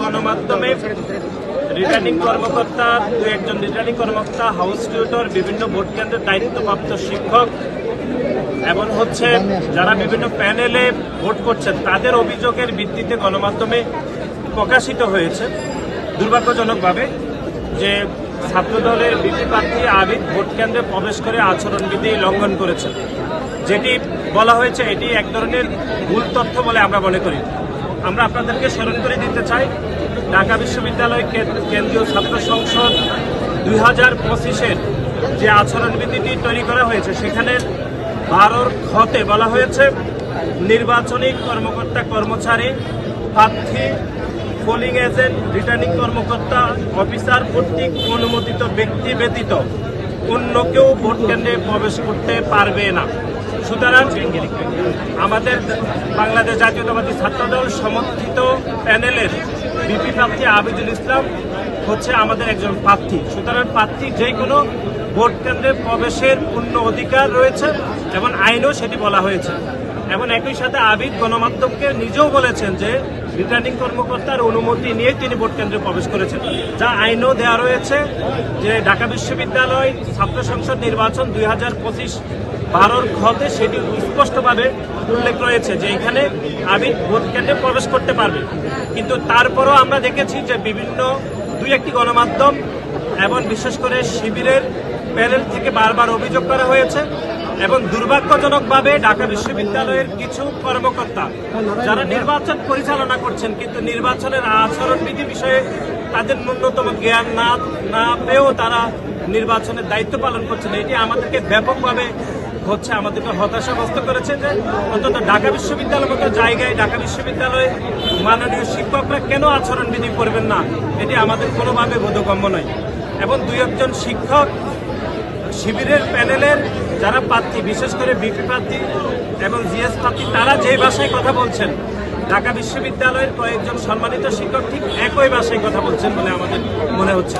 গণমাধ্যমে রিটার্নিং কর্মকর্তা, দু একজন রিটার্নিং কর্মকর্তা হাউস টিউটর বিভিন্ন ভোট কেন্দ্রের দায়িত্বপ্রাপ্ত শিক্ষক এবং হচ্ছে যারা বিভিন্ন প্যানেলে ভোট করছেন, তাদের অভিযোগের ভিত্তিতে গণমাধ্যমে প্রকাশিত হয়েছে দুর্ভাগ্যজনকভাবে যে ছাত্রদলের বিপি প্রার্থী আবিদ ভোট কেন্দ্রে প্রবেশ করে আচরণবিধি লঙ্ঘন করেছেন। যেটি বলা হয়েছে এটি এক ধরনের ভুল তথ্য বলে আমরা মনে করি। আমরা আপনাদেরকে স্মরণ করে দিতে চাই, ঢাকা বিশ্ববিদ্যালয় কেন্দ্রীয় ছাত্র সংসদ দুই হাজার পঁচিশের যে আচরণবিধিটি তৈরি করা হয়েছে, সেখানে বারোর খতে বলা হয়েছে, নির্বাচনী কর্মকর্তা কর্মচারী, প্রার্থী, পোলিং এজেন্ট, রিটার্নিং কর্মকর্তা, অফিসার কর্তৃক অনুমোদিত ব্যক্তি ব্যতীত অন্য কেউ ভোট কেন্দ্রে প্রবেশ করতে পারবে না। সুতরাং আমাদের বাংলাদেশ জাতীয়তাবাদী ছাত্রদল সমর্থিত প্যানেলের বিপি প্রার্থী আবিদুল ইসলাম হচ্ছে আমাদের একজন প্রার্থী। সুতরাং প্রার্থী যে কোনো ভোট কেন্দ্রে প্রবেশের পূর্ণ অধিকার রয়েছে এবং আইনও সেটি বলা হয়েছে। এবং একই সাথে আবিদ গণমাধ্যমকে নিজেও বলেছেন যে রিটার্নিং কর্মকর্তার অনুমতি নিয়ে তিনি ভোট কেন্দ্রে প্রবেশ করেছেন। যা আইনও দেওয়া রয়েছে যে ঢাকা বিশ্ববিদ্যালয় ছাত্র সংসদ নির্বাচন দুই হাজার পঁচিশ বারোর খতে সেটি স্পষ্টভাবে উল্লেখ রয়েছে যে এখানে আমি ভোট কেন্দ্রে প্রবেশ করতে পারবে। কিন্তু তারপরও আমরা দেখেছি যে বিভিন্ন দুই একটি গণমাধ্যম এবং বিশেষ করে শিবিরের প্যানেল থেকে বারবার অভিযোগ করা হয়েছে। এবং দুর্ভাগ্যজনকভাবে ঢাকা বিশ্ববিদ্যালয়ের কিছু কর্মকর্তা যারা নির্বাচন পরিচালনা করছেন, কিন্তু নির্বাচনের আচরণবিধি বিষয়ে তাদের ন্যূনতম জ্ঞান না না পেয়েও তারা নির্বাচনের দায়িত্ব পালন করছেন। এটি আমাদেরকে ব্যাপকভাবে হচ্ছে আমাদেরকে হতাশাগ্রস্ত করেছে যে অন্তত ঢাকা বিশ্ববিদ্যালয়ের মতো জায়গায়, ঢাকা বিশ্ববিদ্যালয়ে মাননীয় শিক্ষকরা কেন আচরণবিধি করবেন না? এটি আমাদের কোনোভাবে বোধগম্য নয়। এবং দুই একজন শিক্ষক শিবিরের প্যানেলের যারা প্রার্থী, বিশেষ করে বিপি প্রার্থী এবং জিএস প্রার্থী, তারা যে ভাষায় কথা বলছেন, ঢাকা বিশ্ববিদ্যালয়ের কয়েকজন সম্মানিত শিক্ষক ঠিক একই ভাষায় কথা বলছেন বলে আমাদের মনে হচ্ছে।